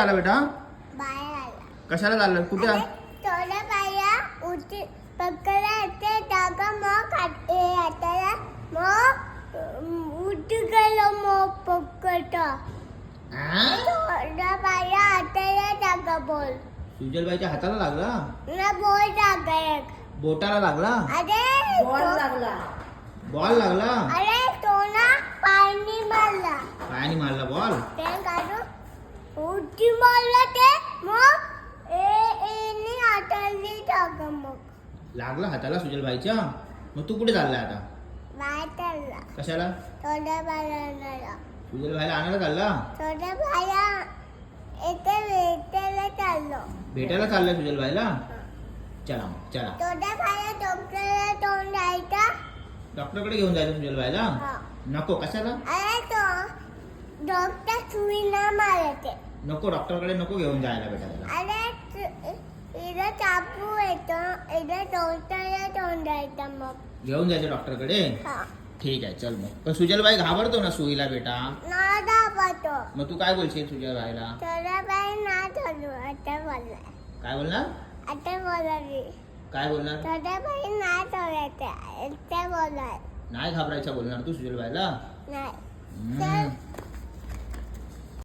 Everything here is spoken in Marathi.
आला बेटा? आला. कशाला चाललं कुठे हे पकडता आ? हाताला जागा बोल. सुजलबाईच्या हाताला लागला? ना बोल जागा एक. बोटाला लागला? अरे बॉल तो- लागला. बॉल लागला? अरे तो ना पाणी मारला. पायाने मारला बॉल? ते काढून उठी मारला ते मग. ए एने हाताली जागा मग. लागला हाताला सुजलबाईच्या? मग तू कुठे चाललाय आता? बाहेर चालला. कशाला? थोड्या बाया सुजलबाईला आणायला चालला? थोड्या बाया इथे भेटायला चाललो. भेटायला चाललाय सुजलबाईला? चला मग चला. थोड्या बाया डॉक्टरला तोंड द्यायचा. डॉक्टरकडे घेऊन जायचं सुजलबाईला? हा. नको कशाला? अरे तो डॉक्टर सुई ना मारते नको डॉक्टरकडे नको घेऊन जायला बेटा अरे तु- इथं चापू येतो. इथं डॉक्टरला तोंड द्यायचं मग. घेऊन जायचं डॉक्टरकडे? हा. ठीक आहे चल मग. पण सुजलबाई घाबरतो ना सुईला बेटा? ना दाबतो मग तू काय बोलशील सुजलबाईला? बाई ना आता काय बोलणार? आता बोलाली. काय बोलणार? बाई ना आता नाही घाबरायचं बोलणार तू सुजलबाईला? नाही. हम्म.